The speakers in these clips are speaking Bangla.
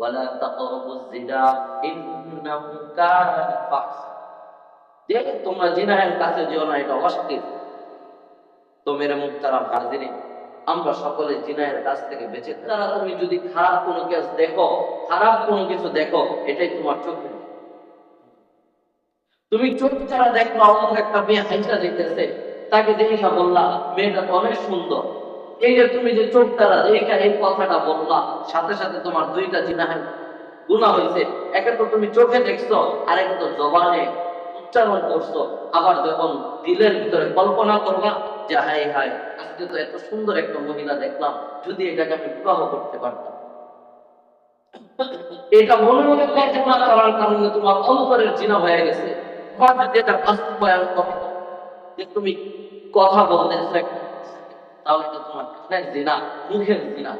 ولا تقربوا الزنا إنه كان فحشا যে তোমরা জিনাহের কাছে যেও না এটা অশ্লীল তো মেরে মুক্তারাম হাজিরি আমরা সকলে জিনাহের কাছ থেকে বেঁচে থাকি। তারা তুমি যদি খারাপ কোনো কেস দেখো খারাপ কোনো কিছু দেখো এটাই তোমার চোখে তুমি চোখ ছাড়া দেখো অমুক একটা মেয়ে হাইটা দেখতেছে তাকে দেখা বললা মেয়েটা তো অনেক সুন্দর এই যে তুমি যে চোখ তারা দেখা এই কথাটা বললা, সাথে সাথে তোমার দুইটা জিনাহের গুণা হয়েছে একে তো তুমি চোখে দেখছ, আর একে তো জবানে উচ্চারণ করছ। আবার যখন দিলের ভিতরে কল্পনা করবা যে হাই হাই আজকে তো এত সুন্দর একটা মহিলা দেখলাম, যদি এটাকে আমি বিবাহ করতে পারতাম। এটা মনে মনে কল্পনা করার কারণে তোমার অন্তরের জিনা হয়ে গেছে। এটা বাস্তবায়ন করো, যে তুমি কথা বলতেছো তাহলে তোমার কানের জিনা মুখের জিনা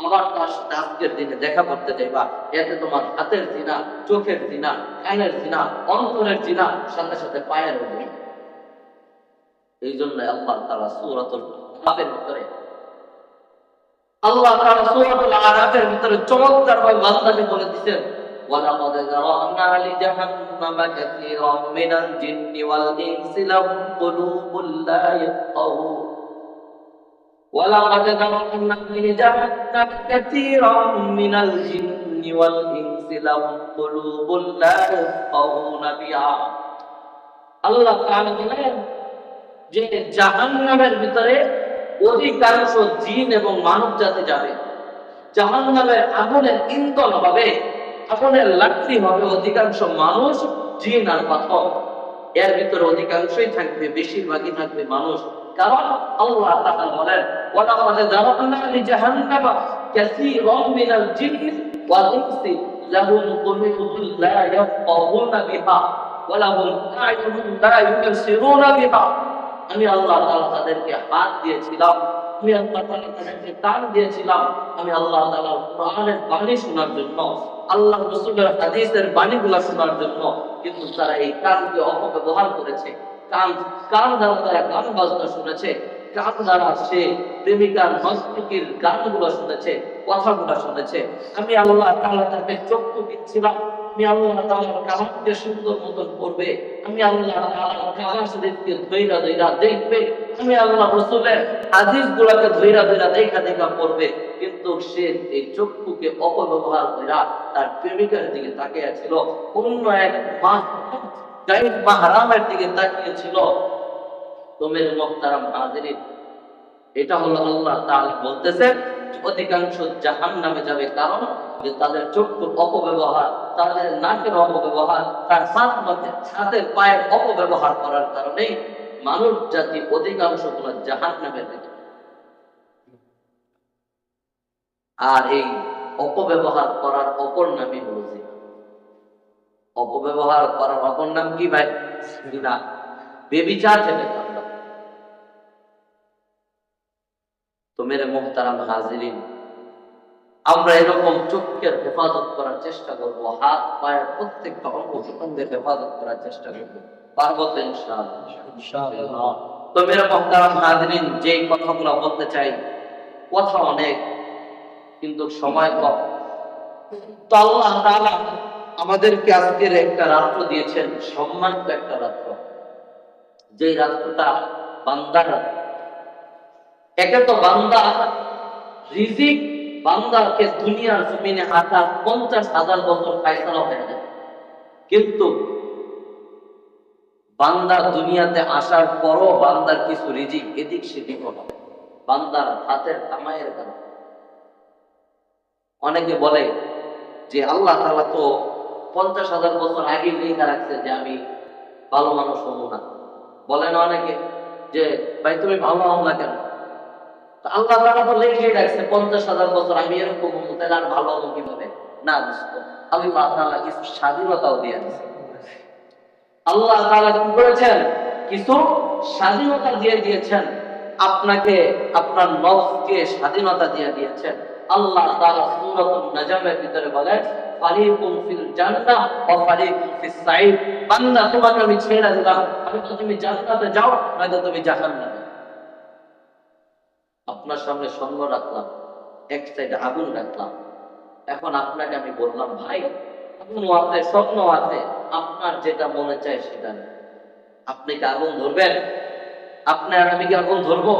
আবার তার সাথে আজকের দিনে দেখা করতে যাইবা এতে তোমার হাতের জিনা চোখের জিনা কানের জিনা অন্তরের জিনা সাথে সাথে পায়ের জিনা এই জন্য আল্লাহ তারা সুরাতুল আরাফের ভিতরে আল্লাহ তারা সুরাতুল আরাফের ভিতরে চমৎকার ভাবে বান্দাকে বলে দিচ্ছেন ولقد ذرأنا لجهنم كثيرا من الجن والإنس لهم قلوب لا يفقهون ولقد ذرأنا لجهنم كثيرا من الجن والإنس لهم قلوب لا يفقهون بها আল্লাহ তাআলা বলেন যে জাহান্নামের ভিতরে অধিকাংশ জিন এবং মানব জাতি যাবে জাহান্নামের আগুনের ইন্ধন হবে আগুনের লাকড়ি হবে অধিকাংশ মানুষ জিন আর পাথর এর ভিতরে অধিকাংশই থাকবে বেশিরভাগই থাকবে মানুষ কারণ আল্লাহ তাআলা বলেন ওয়ালাকাদ যারানা লিজাহান্নামা কাসীরাম মিনাল জিন্নি ওয়াল ইনসি, লাহুম কুলুবুন লা ইয়াফকাহুনা বিহা ওয়া লাহুম আ'য়ুনুন লা ইউবসিরুনা বিহা। আমি আল্লাহ তাআলা তাদেরকে হাত দিয়েছিলাম, আমি আল্লাহ তাআলা তাদেরকে কান দিয়েছিলাম, আমি আল্লাহ তাআলা কোরআনের বাণী শোনার জন্য আল্লাহ রসুলের হাদিসের বাণীগুলা শোনার জন্য কিন্তু তারা এই কানকে অপব্যবহার করেছে। কান কান গান বাজনা শুনেছে, কান দ্বারা সে প্রেমিকার গানগুলো শুনেছে, কথাগুলো শুনেছে। আমি আল্লাহ তাআলা তাকে চক্ষু দিচ্ছিলাম। আমি আল্লাহ সুন্দর মতন করবে। আমি আল্লাহ ধৈরা ধৈরা দেখবে। আমি আল্লাহ গুলাকে ধৈরা ধৈরা দেখা দেখা করবে। কিন্তু সে এই চক্ষুকে অপব্যবহার কইরা তার প্রেমিকার দিকে তাকিয়ে ছিল। অন্য এক মা দিকে যে তাদের চক্ষুর অপব্যবহার, তাদের নাকের অপব্যবহার, তার পায়ের অপব্যবহার করার কারণেই মানব জাতি অধিকাংশগুলো জাহান নামে যাবে। আর এই অপব্যবহার করার অপর নামই হলো অপব্যবহার করার অপর নাম কি ভাই? জিনা বেবিচার আমরা তো মেরে মোহতারাম হাজিরিন আমরা এরকম চোখের হেফাজত করার চেষ্টা করব হাত পায়ের প্রত্যেকটা অঙ্গ প্রত্যঙ্গের হেফাজত করার চেষ্টা করব। পারব তো ইনশাআল্লাহ। তো মেরে মোহতারাম হাজিরিন যে কথাগুলো বলতে চাই কথা অনেক কিন্তু সময় কম। তো আল্লাহ তাআলা আমাদেরকে আজকের একটা রাত্র দিয়েছেন সম্মানিত একটা রাত্র। যে রাত্রটা বান্দার একে তো বান্দা, রিজিক বান্দাকে দুনিয়ার জমিনে আসা পঞ্চাশ হাজার বছর ফাইসালা হয়ে যায়। কিন্তু বান্দা দুনিয়াতে আসার পরও বান্দার কিছু রিজিক এদিক সেদিক হবে। বান্দার হাতের কামাইয়ের কারণে। অনেকে বলে যে আল্লাহ তাআলা তো পঞ্চাশ হাজার বছর আগে লেখা রাখছে যে আমি ভালো মানুষ হব না। বলেন অনেকে যে, ভাই, তুমি ভালো হও না কেন? আল্লাহ তাআলা তো লিখে রাখছে, পঞ্চাশ হাজার বছর আমি এরকম হব তাহলে আর ভালো হব কীভাবে? না বুঝতো আমি তাআলা কিছু স্বাধীনতাও দিয়ে দিয়েছে আল্লাহ তাআলা কি করেছেন? কিছু স্বাধীনতা দিয়ে দিয়েছেন। আপনাকে, আপনার নফসকে স্বাধীনতা দিয়ে দিয়েছেন। আল্লাহ তাআলা সূরাতুন নাজমের ভিতরে ফারিকুন ফিল জান্নাহ ওয়া ফিস বান্দা, তোমাকে আমি ছেড়ে দিলাম। তুমি জান্নাতে যাও, নয়তো তুমি জাহান্নামে আপনার সামনে স্বর্ণ রাখলাম, এক সাইডে আগুন রাখলাম। এখন আপনাকে আমি বললাম, ভাই, আগুন আছে, স্বপ্ন আছে। আপনার যেটা মনে চায় সেটা আপনি কি আগুন ধরবেন? আপনি আর আমি কি আগুন ধরবো?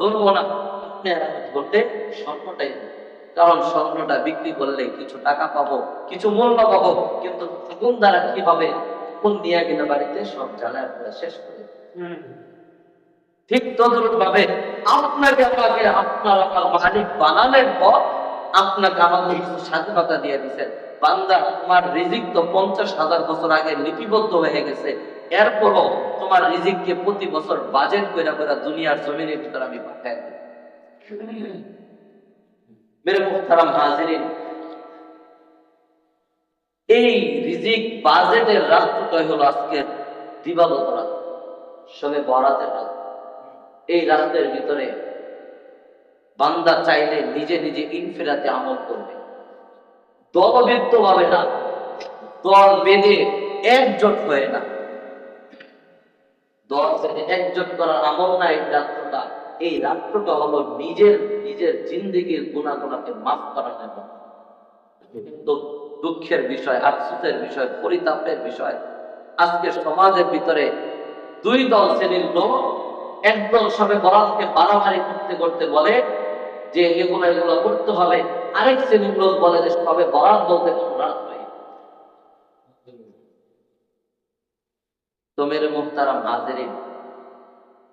ধরবো না। আপনি আর আমি ধরতে স্বপ্নটাই ধরবো। কারণ স্বর্ণটা বিক্রি করলে কিছু টাকা পাবো কিছু মূল্য পাবো কিন্তু আগুন দ্বারা কি হবে? আগুন নিয়ে গেলে বাড়িতে সব জ্বালায় শেষ করে ঠিক তদ্রুপ ভাবে আপনাকে আমাকে আপনার আমার মালিক বানালেন পর আপনাকে আমাকে কিছু স্বাধীনতা দিয়ে দিচ্ছেন বান্দা তোমার রিজিক তো পঞ্চাশ হাজার বছর আগে লিপিবদ্ধ হয়ে গেছে। এরপরও তোমার রিজিককে প্রতি বছর বাজেট করে করে দুনিয়ার ভিতরে আমি পাঠাই দিই। মেরে মুখতারাম হাজিরিন এই রিজিক বাজেটের রাত্রটাই হলো দিবাগত রাত, সবে বরাতের রাত। এই রাতের ভিতরে বান্দা চাইলে নিজে নিজে ইনফিরাতে আমল করবে। দলবৃত্ত ভাবে না, দল বেঁধে একজোট হয়ে না। দল বেঁধে একজোট করার আমল না এই রাত্রটা এই রাত্রটা হলো নিজের নিজের জিন্দিগির গুণাগুণাকে মাফ করার জন্য। কিন্তু দুঃখের বিষয়, আফসোসের বিষয়, পরিতাপের বিষয়, আজকে সমাজের ভিতরে দুই দল শ্রেণির লোক একদল সবে বরাতকে বাড়াবাড়ি করতে করতে বলে যে এগুলো এগুলো করতে হবে। আরেক শ্রেণির লোক বলে যে সবে বরাত বলতে কোনো রাত নেই। তো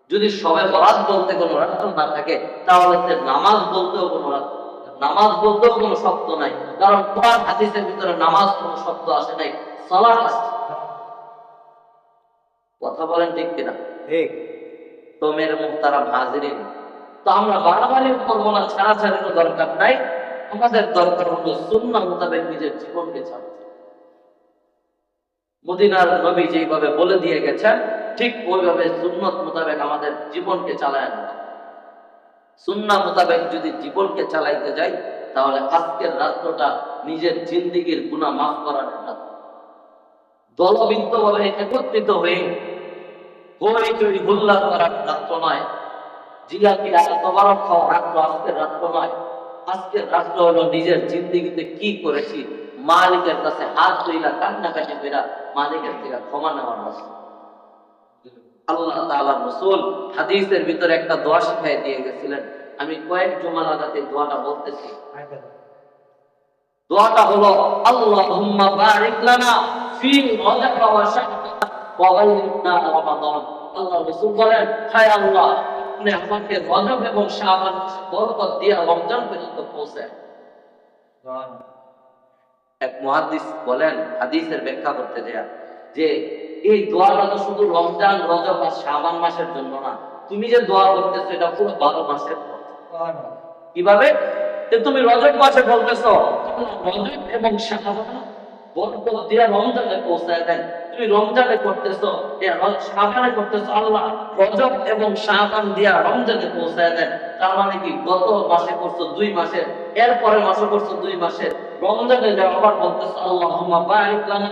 যদি সবে বরাত বলতে কোনো রাত না থাকে তাহলে সে নামাজ বলতেও কোনো রাত নামাজ বলতেও কোনো শব্দ নাই কারণ কোরআন হাদিসের ভিতরে নামাজ কোনো শব্দ আসে নাই সালাত আসছে কথা বলেন ঠিক কিনা? ঠিক। তো মেরে মুহতারাম হাজিরিন তো আমরা বাড়াবাড়ি করব না ছাড়া ছাড়াছাড়িরও দরকার নাই আমাদের দরকার হলো সুন্না মোতাবেক নিজের জীবনকে ছাড়তে। মদিনার নবী যেভাবে বলে দিয়ে গেছেন ঠিক ওইভাবে সুন্নত মোতাবেক আমাদের জীবনকে চালায় নেওয়া সুন্না মোতাবেক যদি জীবনকে চালাইতে যাই, তাহলে আজকের রাত্রটা নিজের জিন্দিগির গুণা মাফ করার রাত দলবৃত্ত ভাবে একত্রিত হয়ে হই চুরি হুল্লা করার রাত্র নয়। জিলাপি তবারক খাওয়া রাত্র আজকের রাত্র নয়। আজকের রাত্র হলো নিজের জিন্দিগিতে কি করেছি, মালিকের কাছে হাত ধইলা কান্নাকাটি কইরা মালিকের থেকে ক্ষমা নেওয়ার রাস্তা আল্লাহ তাআলা রাসূল হাদিসের ভিতরে একটা দোয়া শিখাই দিয়ে গেছিলেন। আমি কয়েক জুমা লাগাতে দোয়াটা বলতেছি। দোয়াটা হলো আল্লাহুম্মা বারিক লানা ফি ওয়া ওয়া বাল্লিগনা রমাদান। আল্লাহ রাসূল বলেন হায় আল্লাহ আপনি আমাকে রজব এবং শাবান বরকত দিয়ে রমজান পর্যন্ত পৌঁছায়। এক মুহাদ্দিস বলেন হাদিসের ব্যাখ্যা করতে দেয়া যে এই দোয়াটা তো শুধু রমজান, রজব আর শাবান মাসের জন্য না। তুমি যে দোয়া করতেছো, এটা পুরো বারো মাসের। কীভাবে? তুমি রজব মাসে বলতেছো রজব এবং দিয়ে রমজানে পৌঁছায় দেন। তুমি রমজানে আল্লাহ, রজব এবং দিয়া রমজানে পৌঁছায় দেন। তার মানে কি, গত মাসে করছ, দুই মাসে এর পরের মাসে করছ, দুই মাসে। রমজানে যা আবার বলতেছো, আল্লাহুম্মা বারিক লানা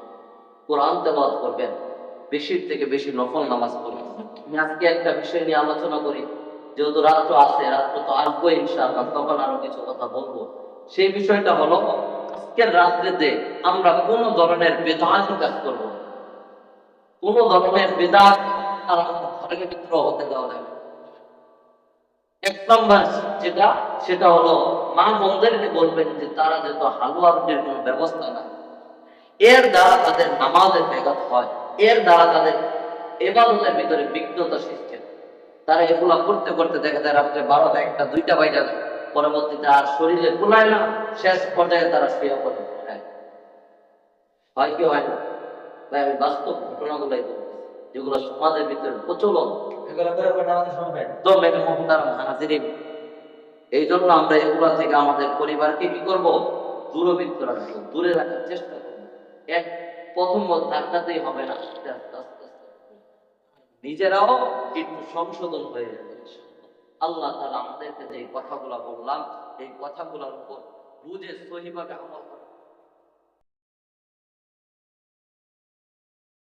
কোরআন তেলাওয়াত করবেন, বেশির থেকে বেশি নফল নামাজ পড়বেন। আমি আজকে একটা বিষয় নিয়ে আলোচনা করি, যেহেতু রাত্র আছে, রাত্র তো আসব ইনশাআল্লাহ, তখন আরও কিছু কথা বলব। সেই বিষয়টা হলো, আজকের রাত্রিতে আমরা কোন ধরনের বেদাত কাজ করব। কোন ধরনের বেদাত আর আমার ভিতরে হতে দেওয়া যাবে এক নম্বর যেটা, সেটা হলো মা বোনদেরকে বলবেন যে তারা যেহেতু হালুয়া রুটির কোনো ব্যবস্থা না এর দ্বারা তাদের নামাজের ব্যাঘাত হয় এর দ্বারা তাদের এবাদতের ভিতরে বিঘ্নতা সৃষ্টি হয়। তারা এগুলা করতে করতে দেখা যায় রাত্রে বারোটা একটা দুইটা বাইজা পরবর্তীতে আর শরীরে কুলায় না শেষ পর্যায়ে তারা শুয়ে পড়ে হয় কি হয় না? ভাই আমি বাস্তব ঘটনাগুলাই বলতেছি যেগুলো সমাজের ভিতরে প্রচলন। তো হাজিরিন এই জন্য আমরা এগুলা থেকে আমাদের পরিবারকে কি করব? দূরবৃত্ত রাখব দূরে রাখার চেষ্টা করব। এক প্রথম ধাক্কাতেই হবে না। আস্তে আস্তে আস্তে নিজেরাও একটু সংশোধন হয়ে যাবে আল্লাহ তাআলা আমাদেরকে যে কথাগুলো বললাম, এই কথাগুলোর উপর বুঝে সহিভাবে আমল